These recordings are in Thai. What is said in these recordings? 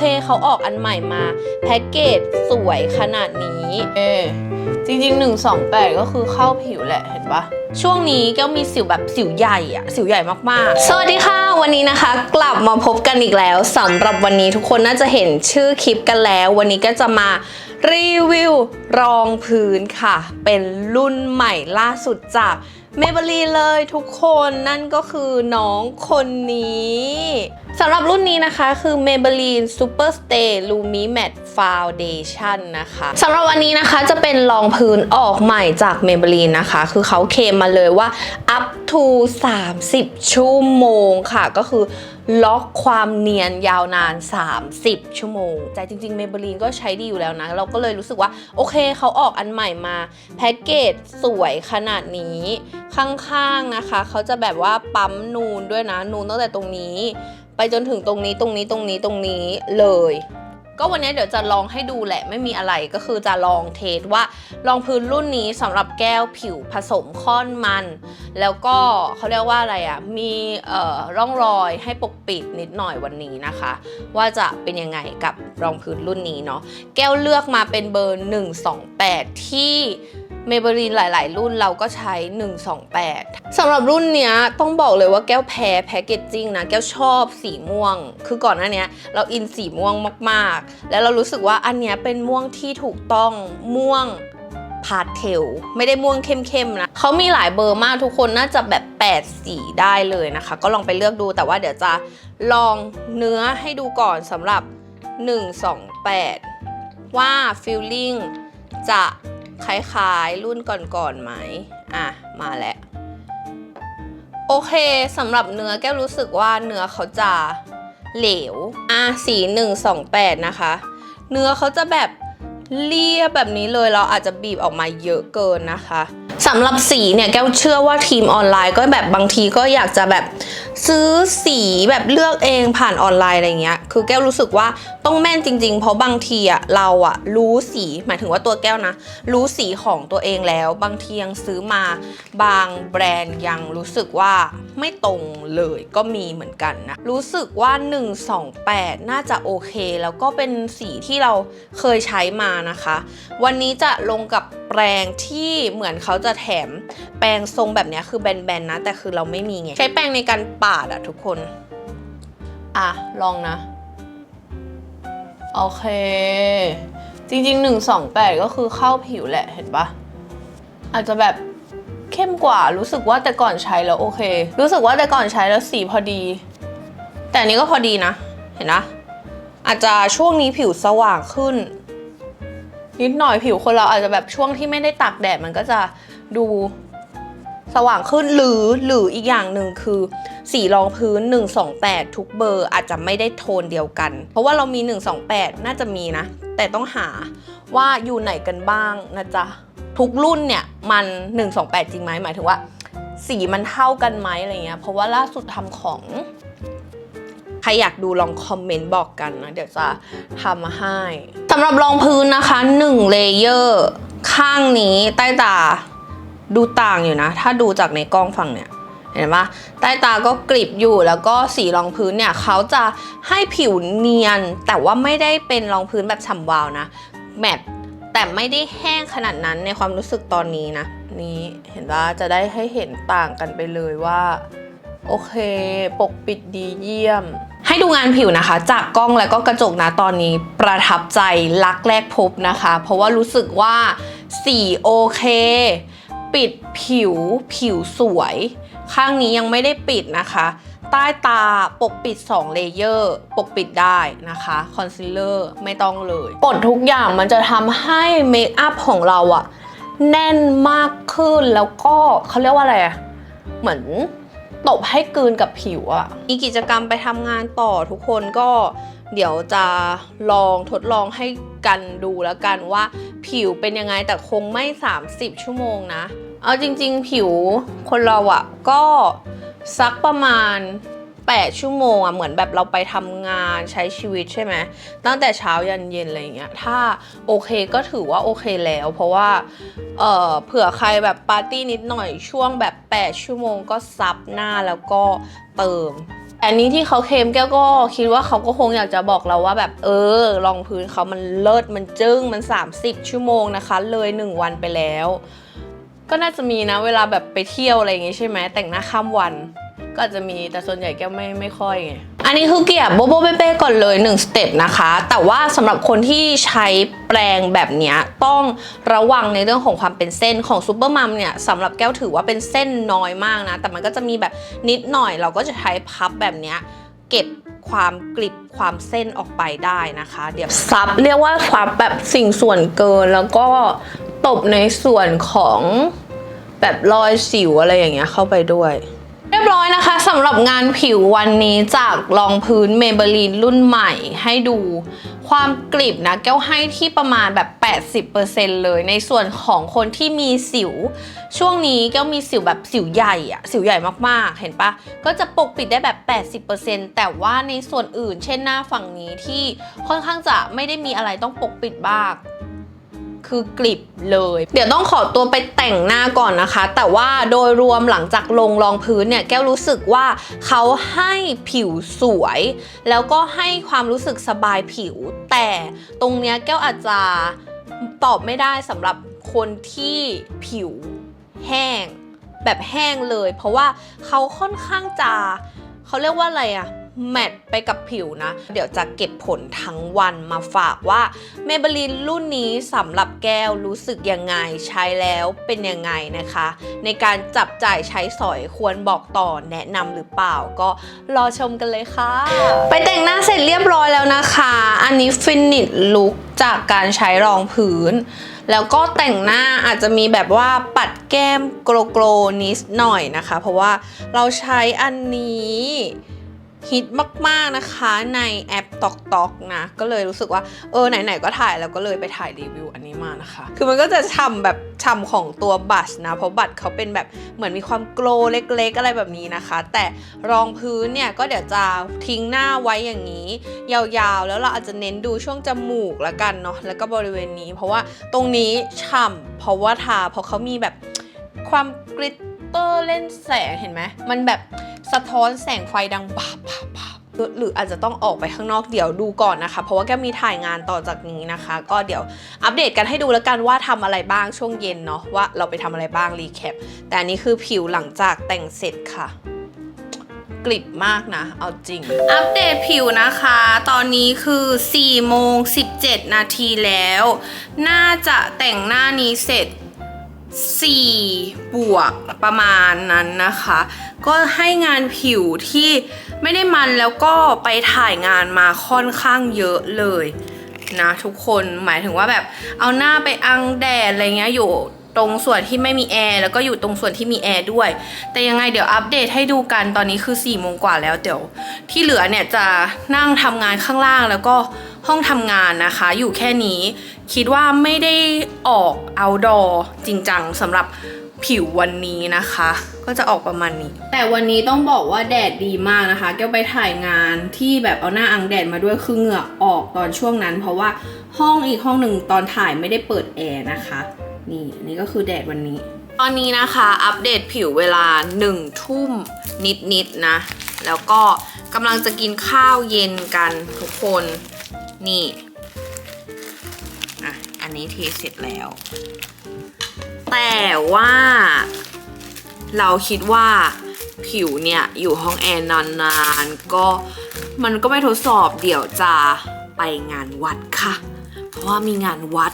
เคเขาออกอันใหม่มาแพ็กเกจสวยขนาดนี้ เออจริงๆ 128 ก็คือเข้าผิวแหละเห็นปะช่วงนี้แก็มีสิวแบบสิวใหญ่อะสิวใหญ่มากๆ สวัสดีค่ะ วันนี้นะคะ กลับมาพบกันอีกแล้วสำหรับวันนี้ทุกคนน่าจะเห็นชื่อคลิปกันแล้ว วันนี้ก็จะมารีวิวรองพื้นค่ะ เป็นรุ่นใหม่ล่าสุดจาก เมเบลีเลยทุกคนนั่นก็คือน้องคนนี้สำหรับรุ่นนี้นะคะคือ Maybelline Super Stay Lumi Matte Foundation นะคะสำหรับวันนี้นะคะจะเป็นรองพื้นออกใหม่จาก Maybelline นะคะ คือเขาเคมมาเลยว่า up to 30 ชั่วโมงค่ะก็คือ ล็อกความเนียนยาวนาน 30 ชั่วโมง แต่จริงๆเมเบลีนก็ใช้ดีอยู่แล้วนะ เราก็เลยรู้สึกว่า โอเคเขาออกอันใหม่มาแพ็กเกจสวยขนาดนี้ ข้างๆนะคะ เขาจะแบบว่าปั๊มนูนด้วยนะ นูนตั้งแต่ตรงนี้ ไปจนถึงตรงนี้ตรงนี้ตรงนี้ตรงนี้เลย ก็วันนี้เดี๋ยวจะลองให้ดูแหละไม่มีอะไรก็คือจะลองเทสว่า รองพื้นรุ่นนี้สำหรับแก้วผิวผสมค่อนมัน แล้วก็เขาเรียกว่าอะไรอะ่ะมีเอ่อร่องรอยให้ปกปิดนิดหน่อยวันนี้นะคะ ว่าจะเป็นยังไงกับรองพื้นรุ่นนี้เนาะแก้วเลือกมาเป็นเบอร์ 128 ที่เมเบรีนหลาย ๆ รุ่นเราก็ใช้ 128สำหรับรุ่นเนี้ยต้องบอกเลยว่าแก้วแพ้แพคเกจจิ้งนะ แก้วชอบสีม่วง คือก่อนหน้านี้เราอินสีม่วงมากแล้วเรารู้สึกว่าอันเนี้ยเป็นม่วงที่ถูกต้องม่วงพาสเทลไม่ได้ม่วงเข้มๆนะเขามีหลายเบอร์มากทุกคนน่าจะแบบ 8 สีได้เลยนะคะ ก็ลองไปเลือกดูแต่ว่าเดี๋ยวจะลองเนื้อให้ดูก่อนสำหรับ 128 ว่าฟิลลิ่งจะคล้ายๆรุ่นก่อนๆไหมอะ มาแล้ว โอเคสำหรับเนื้อแก้วรู้สึกว่าเนื้อเขาจะ เหลวอะสี128 นะคะ เนื้อเขาจะแบบเลียบแบบนี้เลยเราอาจจะบีบออกมาเยอะเกินนะคะ สำหรับสีเนี่ยแก้วเชื่อว่าทีมออนไลน์ก็แบบบางทีก็อยากจะแบบซื้อสีแบบเลือกเองผ่านออนไลน์อะไรเงี้ย คือแก้วรู้สึกว่าต้องแม่นจริง ๆ เพราะบางทีอะเราอะรู้สีหมายถึงว่าตัวแก้วนะ รู้สีของตัวเองแล้ว บางทียังซื้อมาบางแบรนด์ยังรู้สึกว่าไม่ตรงเลยก็มีเหมือนกันนะ รู้สึกว่า 128 น่าจะโอเค แล้วก็เป็นสีที่เราเคยใช้มานะคะ วันนี้จะลงกับแปรงที่เหมือนเขาจะแถมแปรงทรงแบบนี้คือแบนๆนะ แต่คือเราไม่มีไง ใช้แปรงในการปาดอะทุกคน อะ ลองนะ โอเค จริงๆ 128 ก็คือเข้าผิวแหละเห็นปะอาจจะแบบเข้มกว่ารู้สึกว่าแต่ก่อนใช้แล้วโอเค รู้สึกว่าแต่ก่อนใช้แล้วสีพอดี แต่อันนี้ก็พอดีนะ เห็นนะอาจจะช่วงนี้ผิวสว่างขึ้น นิดหน่อยผิวคนเราอาจจะแบบช่วงที่ไม่ได้ตากแดดมันก็จะ ดูสว่างขึ้นหรือหรืออีกอย่างหนึ่งคือสีรองพื้น 128 ทุกเบอร์อาจจะไม่ได้โทนเดียวกัน เพราะว่าเรามี 128 น่าจะมีนะ แต่ต้องหาว่าอยู่ไหนกันบ้างนะจ๊ะ ทุกรุ่นเนี่ยมัน 128 จริงไหมหมายถึงว่า สีมันเท่ากันไหมอะไรเงี้ยเพราะว่าล่าสุดทำของ ใครอยากดูลองคอมเมนต์บอกกันนะ เดี๋ยวจะทำมาให้สำหรับรองพื้นนะคะ1เลเยอร์ข้างนี้ใต้ตา ดูต่างอยู่นะ ถ้าดูจากในกล้องฝั่งเนี่ยเห็นปะใต้ตาก็กริบอยู่แล้วก็สีรองพื้นเนี่ยเขาจะให้ผิวเนียน แต่ว่าไม่ได้เป็นรองพื้นแบบฉ่ำวาวนะแมตต์แต่ไม่ได้แห้งขนาดนั้นในความรู้สึกตอนนี้นะ นี่เห็นว่าจะได้ให้เห็นต่างกันไปเลยว่า โอเค ปกปิดดีเยี่ยม ให้ดูงานผิวนะคะ จากกล้องแล้วก็กระจกนะตอนนี้ประทับใจรักแรกพบนะคะ เพราะว่ารู้สึกว่าสีโอเค ปิดผิว ผิวสวย ข้างนี้ยังไม่ได้ปิดนะคะ ใต้ตาปกปิด 2 เลเยอร์ ปกปิดได้นะคะ คอนซีลเลอร์ไม่ต้องเลยปดทุกอย่างมันจะทำให้เมคอัพของเราอะแน่นมากขึ้นแล้วก็เขาเรียกว่าอะไรอะเหมือน ตบให้กลืนกับผิวอะมีกิจกรรมไปทำงานต่อทุกคนก็เดี๋ยวจะลองทดลองให้กันดูแล้วกันว่าผิวเป็นยังไงแต่คงไม่ 30 ชั่วโมงนะ เอาจริง ๆ ผิวคนเราอะก็สักประมาณ 8 ชั่วโมงอะเหมือนแบบเราไปทำงานใช้ชีวิตใช่ไหมตั้งแต่เช้ายันเย็นอะไรอย่างเงี้ยถ้าโอเคก็ถือว่าโอเคแล้ว เพราะว่าเออเผื่อใครแบบปาร์ตี้นิดหน่อยช่วงแบบ 8 ชั่วโมงก็ซับหน้าแล้วก็เติมอันนี้ที่เขาเค็มแก้วก็คิดว่าเขาก็คงอยากจะบอกเราว่าแบบเออรองพื้นเขามันเลิศมันจึ้งมัน 30 ชั่วโมงนะคะ เลย 1 วันไปแล้ว ก็น่าจะมีนะเวลาแบบไปเที่ยวอะไรอย่างงี้ใช่ไหมแต่งหน้าข้ามวัน ก็จะมีแต่ส่วนใหญ่แก้วไม่ไม่ค่อยไงอันนี้คือเกียบโบโบเป้ๆก่อนเลย1สเต็ปนะคะ แต่ว่าสำหรับคนที่ใช้แปรงแบบนี้ต้องระวังในเรื่องของความเป็นเส้นของซูเปอร์มัมเนี่ยสำหรับแก้วถือว่าเป็นเส้นน้อยมากนะ แต่มันก็จะมีแบบนิดหน่อย เราก็จะใช้พับแบบนี้เก็บความกริบความเส้นออกไปได้นะคะ เดี๋ยวซับเรียกว่าซับแบบสิ่งส่วนเกินแล้วก็ตบในส่วนของแบบรอยสิวอะไรอย่างเงี้ยเข้าไปด้วย เรียบร้อยนะคะสำหรับงานผิววันนี้จากรองพื้นเมเบลีนรุ่นใหม่ให้ดูความกริบนะแก้วให้ที่ประมาณแบบ 80%เลยในส่วนของคนที่มีสิว ช่วงนี้แก้วมีสิวแบบสิวใหญ่อะสิวใหญ่มากๆ เห็นปะก็จะปกปิดได้แบบ 80%แต่ว่าในส่วนอื่น เช่นหน้าฝั่งนี้ที่ค่อนข้างจะไม่ได้มีอะไรต้องปกปิดบ้าง คือกลิบเลย เดี๋ยวต้องขอตัวไปแต่งหน้าก่อนนะคะ แต่ว่าโดยรวมหลังจากลงรองพื้นเนี่ยแก้วรู้สึกว่าเขาให้ผิวสวย แล้วก็ให้ความรู้สึกสบายผิว แต่ตรงเนี้ยแก้วอาจจะตอบไม่ได้สำหรับคนที่ผิวแห้ง แบบแห้งเลย เพราะว่าเขาค่อนข้างจะเขาเรียกว่าอะไรอะ แมทไปกับผิวนะ เดี๋ยวจะเก็บผลทั้งวันมาฝากว่าเมเบลินรุ่นนี้สำหรับแก้วรู้สึกยังไงใช้แล้วเป็นยังไงนะคะ ในการจับจ่ายใช้สอยควรบอกต่อแนะนำหรือเปล่าก็รอชมกันเลยค่ะ ไปแต่งหน้าเสร็จเรียบร้อยแล้วนะคะ อันนี้ฟินิชลุคจากการใช้รองพื้น แล้วก็แต่งหน้าอาจจะมีแบบว่าปัดแก้มโกลโกลนิดหน่อยนะคะ เพราะว่าเราใช้อันนี้ ฮิตมากๆนะคะในแอปตอกตอกนะ ก็เลยรู้สึกว่าเออไหนๆก็ถ่ายแล้วก็เลยไปถ่ายรีวิวอันนี้มานะคะ คือมันก็จะช่ำแบบช่ำของตัวบัตรนะ เพราะบัตรเขาเป็นแบบเหมือนมีความโกลเล็กๆ อะไรแบบนี้นะคะ แต่รองพื้นเนี่ยก็เดี๋ยวจะทิ้งหน้าไว้อย่างนี้ ยาวๆ แล้วเราอาจจะเน้นดูช่วงจมูกละกันเนาะแล้วก็บริเวณนี้ เพราะว่าตรงนี้ฉ่ำเพราะว่าทาเพราะเขามีแบบความกริต เตอร์เล่นแสงเห็นไหมมันแบบสะท้อนแสงไฟดังบาบปาบปาบหรืออาจจะต้องออกไปข้างนอกเดี๋ยวดูก่อนนะคะ เพราะว่าแกมีถ่ายงานต่อจากนี้นะคะ ก็เดี๋ยวอัปเดตกันให้ดูแล้วกันว่าทำอะไรบ้างช่วงเย็นเนาะว่าเราไปทำอะไรบ้างรีแคปแต่อันนี้คือผิวหลังจากแต่งเสร็จค่ะกลิบมากนะ เอาจริง อัปเดตผิวนะคะ ตอนนี้คือ4โมง17 นาทีแล้ว น่าจะแต่งหน้านี้เสร็จ 4 บวกประมาณนั้นนะคะ ก็ให้งานผิวที่ไม่ได้มันแล้วก็ไปถ่ายงานมาค่อนข้างเยอะเลยนะทุกคนหมายถึงว่าแบบเอาหน้าไปอังแดดอะไรเงี้ยอยู่ตรงส่วนที่ไม่มีแอร์แล้วก็อยู่ตรงส่วนที่มีแอร์ด้วย แต่ยังไงเดี๋ยวอัปเดตให้ดูกันตอนนี้คือ4ี่โมงกว่าแล้วเดี๋ยว ที่เหลือเนี่ยจะนั่งทำงานข้างล่างแล้วก็ห้องทำงานนะคะ อยู่แค่นี้ คิดว่าไม่ได้ออก outdoor จริงจังสำหรับผิววันนี้นะคะ ก็จะออกประมาณนี้ แต่วันนี้ต้องบอกว่าแดดดีมากนะคะ แก้วไปถ่ายงานที่แบบเอาหน้าอังแดดมาด้วยคือเหงื่อออกตอนช่วงนั้น เพราะว่าห้องอีกห้องหนึ่งตอนถ่ายไม่ได้เปิดแอร์นะคะนี่นี่ก็คือแดดวันนี้ ตอนนี้นะคะ อัปเดตผิวเวลา1ทุ่มนิดๆนะแล้วก็กำลังจะกินข้าวเย็นกันทุกคน นี่ อะ อันนี้เทเสร็จแล้ว แต่ว่าเราคิดว่าผิวเนี่ยอยู่ห้องแอร์นานๆก็มันก็ไม่ทดสอบเดี๋ยวจะไปงานวัดค่ะ เพราะว่ามีงานวัด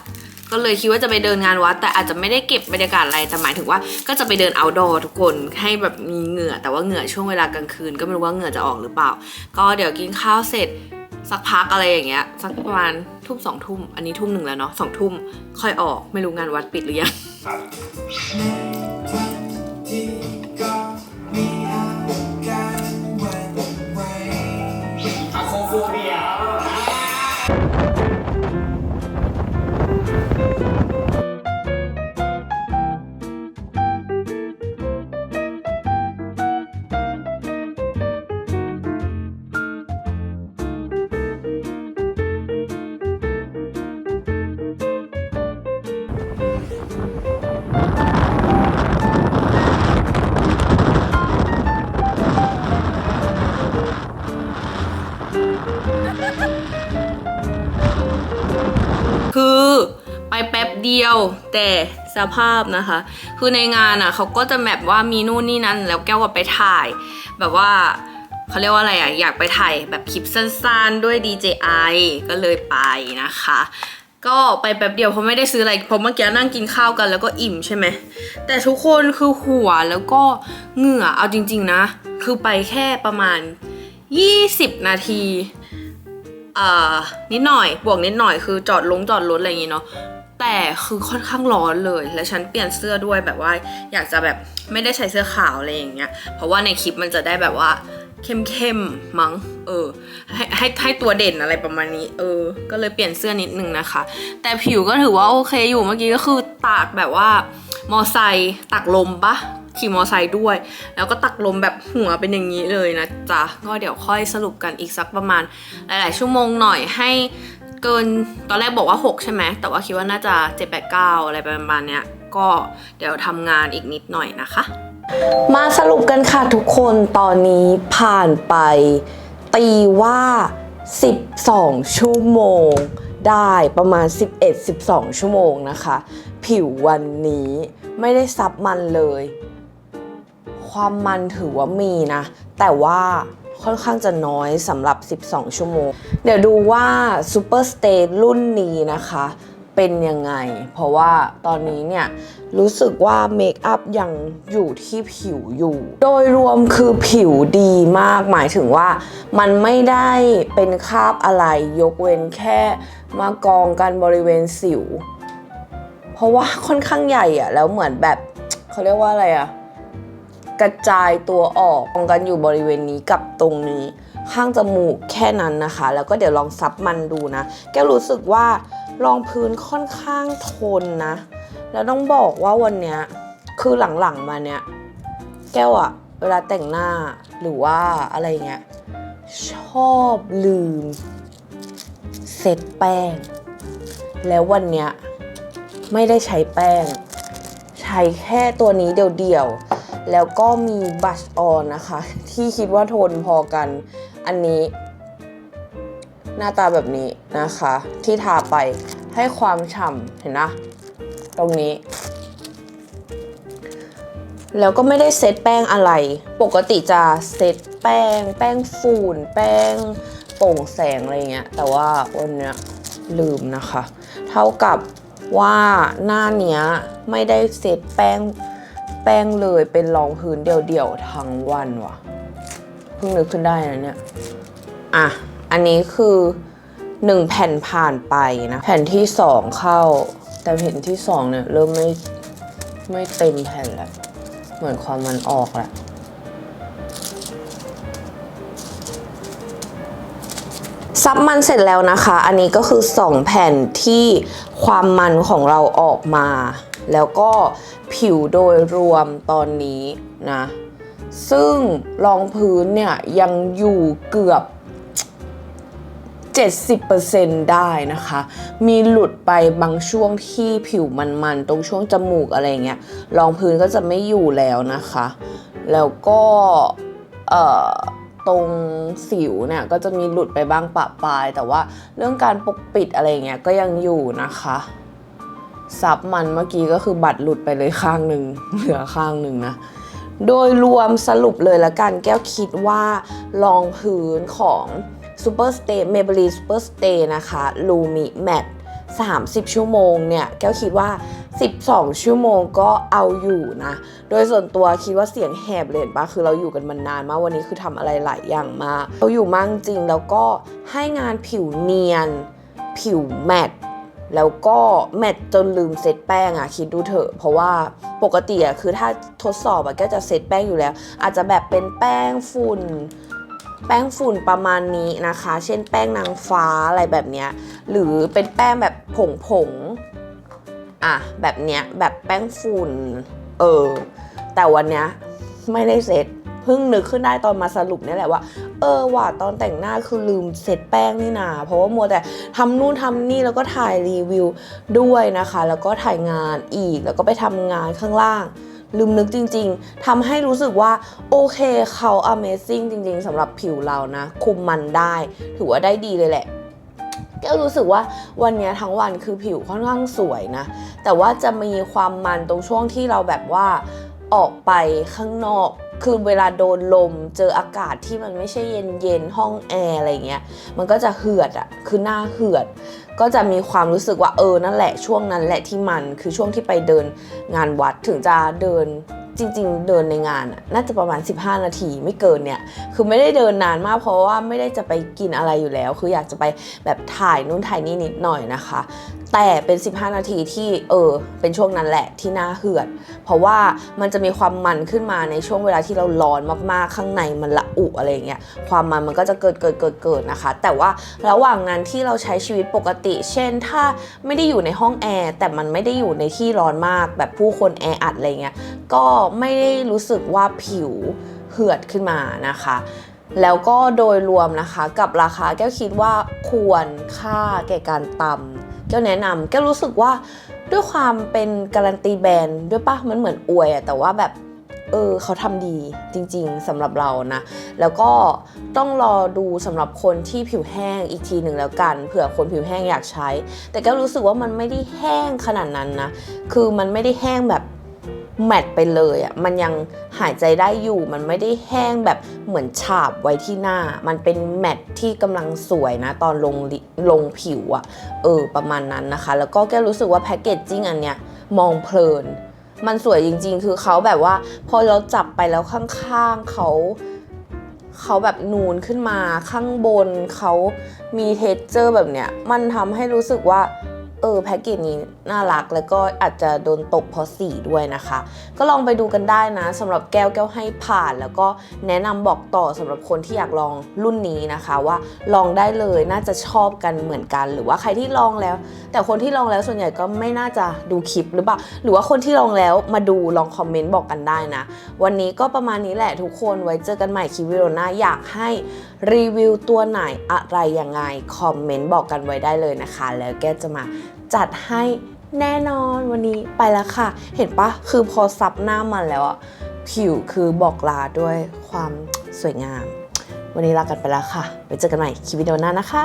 ก็เลยคิดว่าจะไปเดินงานวัด แต่อาจจะไม่ได้เก็บบรรยากาศอะไรแต่หมายถึงว่าก็จะไปเดิน outdoor ทุกคนให้แบบมีเหงื่อ แต่ว่าเหงื่อช่วงเวลากลางคืน ก็ไม่รู้ว่าเหงื่อจะออกหรือเปล่า ก็เดี๋ยวกินข้าวเสร็จสักพักอะไรอย่างเงี้ยสักประมาณ ทุ่มสองทุ่ม อันนี้ทุ่มหนึ่งแล้วเนาะสองทุ่มค่อยออกไม่รู้งานวัดปิดหรือยัง คือไปแป๊บเดียวแต่สภาพนะคะ คือในงานอะ่ะเขาก็จะแบบว่ามีนู่นนี่นั่น แล้วแก้วก็ไปถ่าย แบบว่าเขาเรียกว่าอะไรอะ่ะอยากไปถ่ายแบบคลิปสั้นๆด้วย DJI ก็เลยไปนะคะ ก็ไปแป๊บเดียวเพราะไม่ได้ซื้ออะไรเพราะเมื่อกี้นั่งกินข้าวกันแล้วก็อิ่มใช่ไหมแต่ทุกคนคือหัวแล้วก็เหงื่อเอาจริง ๆนะ คือไปแค่ประมาณ 20 นาทีเอ่อนิดหน่อยบวกนิดหน่อยคือจอดลงจอดรถอะไรอย่างงี้เนาะแต่คือค่อนข้างร้อนเลย และฉันเปลี่ยนเสื้อด้วยแบบว่า อยากจะแบบไม่ได้ใส่เสื้อขาวอะไรอย่างเงี้ย เพราะว่าในคลิปมันจะได้แบบว่าเข้มๆมั้ง เออ ให้ให้ให้ตัวเด่นอะไรประมาณนี้ เออ ก็เลยเปลี่ยนเสื้อนิดนึงนะคะ แต่ผิวก็ถือว่าโอเคอยู่เมื่อกี้ก็คือตากแบบว่ามอไซค์ตักลมปะ ขี่มอไซค์ด้วย แล้วก็ตักลมแบบหัวเป็นอย่างนี้เลยนะจ๊ะ ก็เดี๋ยวค่อยสรุปกันอีกสักประมาณ หลาย ๆ ชั่วโมงหน่อยให้เกินตอนแรกบอกว่า 6 ใช่ไหม แต่ว่าคิดว่าน่าจะ 7 8 9 อะไรประมาณเนี้ย ก็เดี๋ยวทำงานอีกนิดหน่อยนะคะ มาสรุปกันค่ะทุกคนตอนนี้ผ่านไป ตีว่า 12 ชั่วโมง ได้ประมาณ 11-12 ชั่วโมงนะคะ ผิววันนี้ไม่ได้ซับมันเลย ความมันถือว่ามีนะ แต่ว่าค่อนข้างจะน้อยสำหรับ 12 ชั่วโมง เดี๋ยวดูว่า Super State รุ่นนี้นะคะ เป็นยังไง เพราะว่าตอนนี้เนี่ย รู้สึกว่าเมคอัพยังอยู่ที่ผิวอยู่ โดยรวมคือผิวดีมาก หมายถึงว่ามันไม่ได้เป็นคราบอะไรยกเว้นแค่มากองกันบริเวณสิว เพราะว่าค่อนข้างใหญ่อะแล้วเหมือนแบบเขาเรียกว่าอะไรอะ กระจายตัวออกกองกันอยู่บริเวณนี้กับตรงนี้ ข้างจมูกแค่นั้นนะคะ แล้วก็เดี๋ยวลองซับมันดูนะ แก้วรู้สึกว่ารองพื้นค่อนข้างทนนะ แล้วต้องบอกว่าวันเนี้ยคือหลังๆมาเนี้ยแก้วอะเวลาแต่งหน้าหรือว่าอะไรเงี้ยชอบลืมเซตแป้ง แล้ววันเนี้ยไม่ได้ใช้แป้ง ใช้แค่ตัวนี้เดียวๆ แล้วก็มีบัชออนนะคะ ที่คิดว่าทนพอกัน อันนี้ หน้าตาแบบนี้นะคะ ที่ทาไปให้ความฉ่ำเห็นนะตรงนี้ แล้วก็ไม่ได้เซตแป้งอะไร ปกติจะเซตแป้ง แป้งฝุ่นแป้งโปร่งแสงอะไรเงี้ย แต่ว่าวันเนี้ยลืมนะคะ เท่ากับว่าหน้าเนี้ยไม่ได้เซตแป้ง แป้งเลยเป็นรองพื้นเดี่ยวๆทั้งวันว่ะเพิ่งนึกขึ้นได้นะเนี่ยอะอันนี้คือหนึ่งแผ่นผ่านไปนะแผ่นที่สองเข้า แต่แผ่นที่สองเนี่ยเริ่มไม่ไม่เต็มแผ่นแล้วเหมือนความมันออกแล้วซับมันเสร็จแล้วนะคะ อันนี้ก็คือ 2 แผ่นที่ความมันของเราออกมา แล้วก็ผิวโดยรวมตอนนี้นะ ซึ่งรองพื้นเนี่ยยังอยู่เกือบ 70%ได้นะคะ มีหลุดไปบางช่วงที่ผิวมันๆ ตรงช่วงจมูกอะไรเงี้ย รองพื้นก็จะไม่อยู่แล้วนะคะ แล้วก็ตรงสิวเนี่ยก็จะมีหลุดไปบ้างปะปลาย แต่ว่าเรื่องการปกปิดอะไรเงี้ยก็ยังอยู่นะคะ ซับมันเมื่อกี้ก็คือบัตรหลุดไปเลยข้างหนึ่งเหลือข้างหนึ่งนะ โดยรวมสรุปเลยละกันแก้วคิดว่ารองพื้นของ Super Stay Maybelline Super Stay นะคะ Lumi Matte 30 ชั่วโมงเนี่ยแก้วคิดว่า 12 ชั่วโมงก็เอาอยู่นะ โดยส่วนตัวคิดว่าเสียงแหบเลยนปะคือเราอยู่กันมานานมากวันนี้คือทำอะไรหลายอย่างมากเราอยู่มากจริงแล้วก็ให้งานผิวเนียน ผิวแมตต แล้วก็แมทจนลืมเซตแป้งอะคิดดูเถอะ เพราะว่าปกติอะคือถ้าทดสอบอะก็จะเซตแป้งอยู่แล้ว อาจจะแบบเป็นแป้งฝุ่น แป้งฝุ่นประมาณนี้นะคะ เช่นแป้งนางฟ้าอะไรแบบเนี้ยหรือเป็นแป้งแบบผงผงๆอะแบบเนี้ยแบบแป้งฝุ่นเออแต่วันเนี้ยไม่ได้เซตเพิ่งนึกขึ้นได้ตอนมาสรุปนี่แหละว่า เออว่ะตอนแต่งหน้าคือลืมเซตแป้งนี่นา เพราะว่ามัวแต่ทำนู่นทำนี่แล้วก็ถ่ายรีวิวด้วยนะคะ แล้วก็ถ่ายงานอีกแล้วก็ไปทำงานข้างล่าง ลืมนึกจริง ๆทำให้รู้สึกว่าโอเคเขา Amazing จริง ๆสำหรับผิวเรานะ คุมมันได้ ถือว่าได้ดีเลยแหละแก้วรู้สึกว่าวันนี้ทั้งวันคือผิวค่อนข้างสวยนะ แต่ว่าจะมีความมันตรงช่วงที่เราแบบว่าออกไปข้างนอก คือเวลาโดนลมเจออากาศที่มันไม่ใช่เย็นเย็นห้องแอร์อะไรเงี้ยมันก็จะเหือดอะคือหน้าเหือด ก็จะมีความรู้สึกว่าเออนั่นแหละช่วงนั้นแหละที่มันคือช่วงที่ไปเดินงานวัดถึงจะเดิน จริง ๆ เดินในงานน่าจะประมาณ 15 นาทีไม่เกินเนี่ย คือไม่ได้เดินนานมากเพราะว่าไม่ได้จะไปกินอะไรอยู่แล้ว คืออยากจะไปแบบถ่ายนู่นถ่ายนี่นิดหน่อยนะคะ แต่เป็น 15 นาทีที่เออเป็นช่วงนั้นแหละที่น้าเหือด เพราะว่ามันจะมีความมันขึ้นมาในช่วงเวลาที่เราร้อนมากๆข้างในมันละอุอะไรเงี้ยความมันมันก็จะเกิดเกิดเกิดเกิดนะคะ แต่ว่าระหว่างงานที่เราใช้ชีวิตปกติ เช่น ถ้าไม่ได้อยู่ในห้องแอร์แต่มันไม่ได้อยู่ในที่ร้อนมากแบบผู้คนแออัดอะไรเงี้ยก็ไม่ได้รู้สึกว่าผิวเหือดขึ้นมานะคะ แล้วก็โดยรวมนะคะ กับราคาแก้วคิดว่าควรค่าแก่การตำแก้วแนะนำแก้วรู้สึกว่าด้วยความเป็นการันตีแบรนด์ด้วยปะมันเหมือนอวยอะแต่ว่าแบบเออเขาทำดีจริงๆสำหรับเรานะ แล้วก็ต้องรอดูสำหรับคนที่ผิวแห้งอีกทีหนึ่งแล้วกันเผื่อคนผิวแห้งอยากใช้ แต่แก้วรู้สึกว่ามันไม่ได้แห้งขนาดนั้นนะ คือมันไม่ได้แห้งแบบ แมตต์ไปเลยอะ่ะมันยังหายใจได้อยู่ มันไม่ได้แห้งแบบเหมือนฉาบไว้ที่หน้า มันเป็นแมตต์ที่กำลังสวยนะ ตอนลงลงผิวอะ่ะเออประมาณนั้นนะคะ แล้วก็แก้รู้สึกว่าแพคเกจจิ้งอันเนี้ยมองเพลิน มันสวยจริง ๆ คือเขาแบบว่า พอเราจับไปแล้วข้างๆเขาเขาแบบนูนขึ้นมาข้างบนเขามีเท x เจอร์แบบเนี้ยมันทำให้รู้สึกว่า เออแพ็กเกจนี้น่ารักแล้วก็อาจจะโดนตกเพราะสีด้วยนะคะ ก็ลองไปดูกันได้นะสำหรับแก้วแก้วให้ผ่าน แล้วก็แนะนำบอกต่อสำหรับคนที่อยากลองรุ่นนี้นะคะว่าลองได้เลยน่าจะชอบกันเหมือนกัน หรือว่าใครที่ลองแล้ว แต่คนที่ลองแล้วส่วนใหญ่ก็ไม่น่าจะดูคลิปหรือเปล่าหรือว่าคนที่ลองแล้วมาดูลองคอมเมนต์บอกกันได้นะ วันนี้ก็ประมาณนี้แหละทุกคนไว้เจอกันใหม่คลิปวิดีโอหน้าอยากให้รีวิวตัวไหนอะไรยังไงคอมเมนต์บอกกันไว้ได้เลยนะคะ แล้วแก้จะมา จัดให้แน่นอนวันนี้ไปแล้วค่ะ เห็นปะคือพอซับหน้ามันแล้วอะผิวคือบอกลาด้วยความสวยงาม วันนี้ลากันไปแล้วค่ะไว้เจอกันใหม่คลิปวิดีโอหน้านะคะ